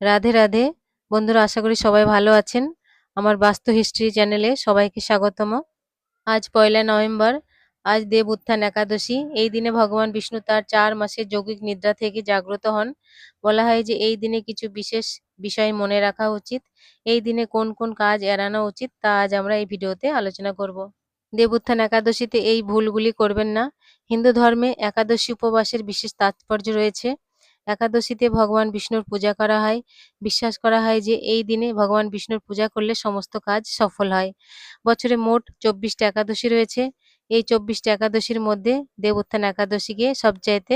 রাধে রাধে। বন্ধুরা, আশা করি সবাই ভালো আছেন। আমার বাস্তু হিস্ট্রি চ্যানেলে সবাইকে স্বাগতম। আজ পয়লা নভেম্বর, আজ দেব উত্থান একাদশী। এই দিনে ভগবান বিষ্ণু তার চার মাসের যৌগিক নিদ্রা থেকে জাগ্রত হন। বলা হয় যে এই দিনে কিছু বিশেষ বিষয় মনে রাখা উচিত। এই দিনে কোন কোন কাজ এড়ানো উচিত তা আজ আমরা এই ভিডিওতে আলোচনা করব। দেব উত্থান একাদশীতে এই ভুলগুলি করবেন না। হিন্দু ধর্মে একাদশী উপবাসের বিশেষ তাৎপর্য রয়েছে। একাদশীতে ভগবান বিষ্ণুর পূজা করা হয়। বিশ্বাস করা হয় যে এই দিনে ভগবান বিষ্ণুর পূজা করলে সমস্ত কাজ সফল হয়। বছরে মোট চব্বিশটা একাদশী রয়েছে। এই চব্বিশটা একাদশীর মধ্যে দেব উত্থান একাদশীকে সবচাইতে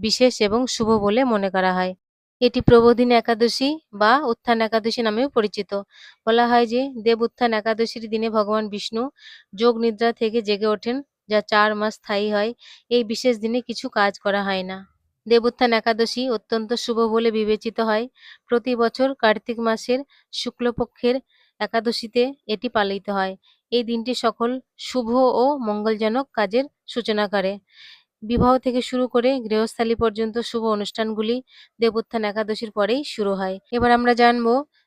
বিশেষ এবং শুভ বলে মনে করা হয়। এটি প্রবোধিন একাদশী বা উত্থান একাদশী নামেও পরিচিত। বলা হয় যে দেব উত্থান একাদশীর দিনে ভগবান বিষ্ণু যোগ নিদ্রা থেকে জেগে ওঠেন, যা চার মাস স্থায়ী হয়। এই বিশেষ দিনে কিছু কাজ করা হয় না। দেবোত্থান একাদশী অত্যন্ত শুভ বলে বিবেচিত হয়। প্রতি বছর কার্তিক মাসের শুক্লপক্ষের একাদশীতে এটি পালিত হয়। এই দিনটি সকল শুভ ও মঙ্গলজনক কাজের সূচনা করে। বিবাহ থেকে শুরু করে গৃহস্থালী পর্যন্ত শুভ অনুষ্ঠানগুলি দেবোত্থান একাদশীর পরেই শুরু হয়। এবার আমরা জানব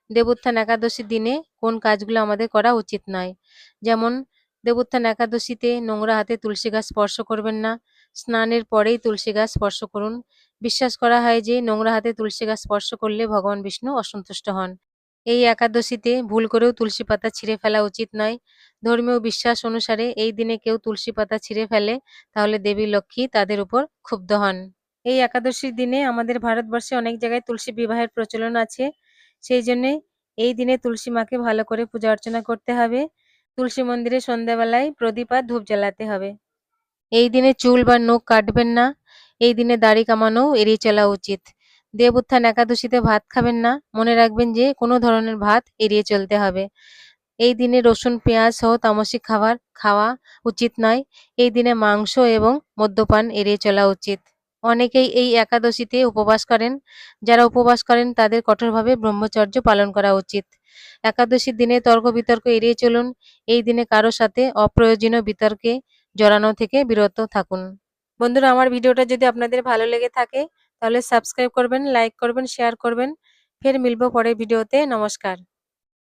দেবোত্থান একাদশীর দিনে কোন কাজগুলো আমাদের করা উচিত নয়। যেমন দেবোত্থান একাদশীতে নোংরা হাতে তুলসী গাছ স্পর্শ করবেন না। স্নানের পরেই তুলসী গাছ স্পর্শ করুন। বিশ্বাস করা হয় যে নোংরা হাতে তুলসী গাছ স্পর্শ করলে ভগবান বিষ্ণু অসন্তুষ্ট হন। এই একাদশীতে ভুল করেও তুলসী পাতা ছিঁড়ে ফেলা উচিত নয়। ধর্মীয় বিশ্বাস অনুসারে এই দিনে কেউ তুলসী পাতা ছিঁড়ে ফেলে, তাহলে দেবী লক্ষ্মী তাদের উপর ক্ষুব্ধ হন। এই একাদশীর দিনে আমাদের ভারতবর্ষে অনেক জায়গায় তুলসী বিবাহের প্রচলন আছে। সেই জন্যে এই দিনে তুলসী মাকে ভালো করে পূজা অর্চনা করতে হবে। তুলসী মন্দিরে সন্ধ্যাবেলায় প্রদীপ আর ধূপ জ্বালাতে হবে। এই দিনে চুল বা নখ কাটবেন না, এই দিনে দাড়ি কামানো এড়িয়ে চলা উচিত। দেব উত্থান একাদশীতে ভাত খাবেন না, মনে রাখবেন যে কোনো ধরনের ভাত এড়িয়ে চলতে হবে। এই দিনে রসুন, পেঁয়াজ সহ তামসিক খাবার খাওয়া উচিত নয়, এই দিনে মাংস এবং মদ্যপান এড়িয়ে চলা উচিত। অনেকেই এই একাদশীতে উপবাস করেন। যারা উপবাস করেন, তাদের কঠোরভাবে ব্রহ্মচর্য পালন করা উচিত। একাদশীর দিনে তর্ক বিতর্ক এড়িয়ে চলুন। এই দিনে কারও সাথে অপ্রয়োজনীয় বিতর্কে জড়ানো থেকে বিরত থাকুন। বন্ধুরা, আমার ভিডিওটা যদি আপনাদের ভালো লেগে থাকে, তাহলে সাবস্ক্রাইব করবেন, লাইক করবেন, শেয়ার করবেন। ফের মিলব পরের ভিডিওতে। নমস্কার।